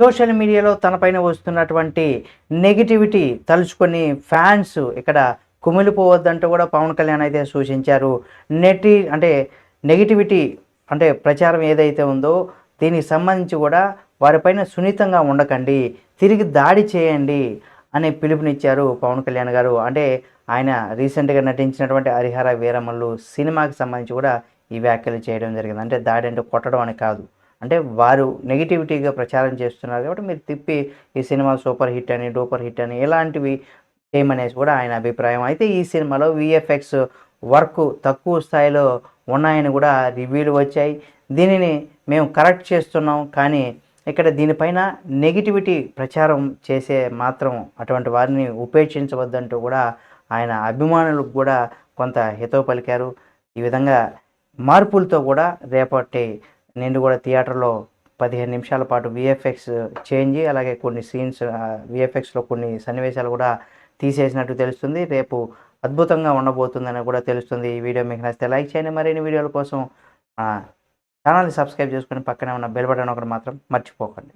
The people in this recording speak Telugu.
సోషల్ మీడియాలో తనపైన వస్తున్నటువంటి నెగిటివిటీ తలుచుకొని ఫ్యాన్స్ ఇక్కడ కుమిలిపోవద్దంటూ కూడా పవన్ కళ్యాణ్ అయితే సూచించారు. నెటి అంటే నెగిటివిటీ అంటే ప్రచారం ఏదైతే ఉందో దీనికి సంబంధించి కూడా వారిపైన సున్నితంగా ఉండకండి తిరిగి దాడి చేయండి అనే పిలుపునిచ్చారు పవన్ కళ్యాణ్ గారు. అంటే ఆయన రీసెంట్గా నటించినటువంటి హరిహర వీరమల్లు సినిమాకి సంబంధించి కూడా ఈ వ్యాఖ్యలు చేయడం జరిగింది. అంటే దాడి అంటే కొట్టడం అని కాదు. అంటే వారు నెగిటివిటీగా ప్రచారం చేస్తున్నారు కాబట్టి మీరు తిప్పి ఈ సినిమా సూపర్ హిట్ అని డూపర్ హిట్ అని ఇలాంటివి చేయమనేసి కూడా ఆయన అభిప్రాయం. అయితే ఈ సినిమాలో విఎఫ్ఎక్స్ వర్క్ తక్కువ స్థాయిలో ఉన్నాయని కూడా రివ్యూలు వచ్చాయి. దీనిని మేము కరెక్ట్ చేస్తున్నాం కానీ ఇక్కడ దీనిపైన నెగిటివిటీ ప్రచారం చేసే మాత్రం అటువంటి వారిని ఉపేక్షించవద్దంటూ కూడా ఆయన అభిమానులకు కూడా కొంత హితవు పలికారు. ఈ విధంగా మార్పులతో కూడా రేపటి నేను కూడా థియేటర్లో పదిహేను నిమిషాల పాటు విఎఫ్ఎక్స్ చేంజ్ అలాగే కొన్ని సీన్స్ విఎఫ్ఎక్స్లో కొన్ని సన్నివేశాలు కూడా తీసేసినట్టు తెలుస్తుంది. రేపు అద్భుతంగా ఉండబోతుందని కూడా తెలుస్తుంది ఈ వీడియో. మీకు నచ్చితే లైక్ చేయండి. మరిన్ని వీడియోల కోసం ఛానల్ని సబ్స్క్రైబ్ చేసుకొని పక్కనే ఉన్న బెల్ బటన్ ఒకటి మాత్రం మర్చిపోకండి.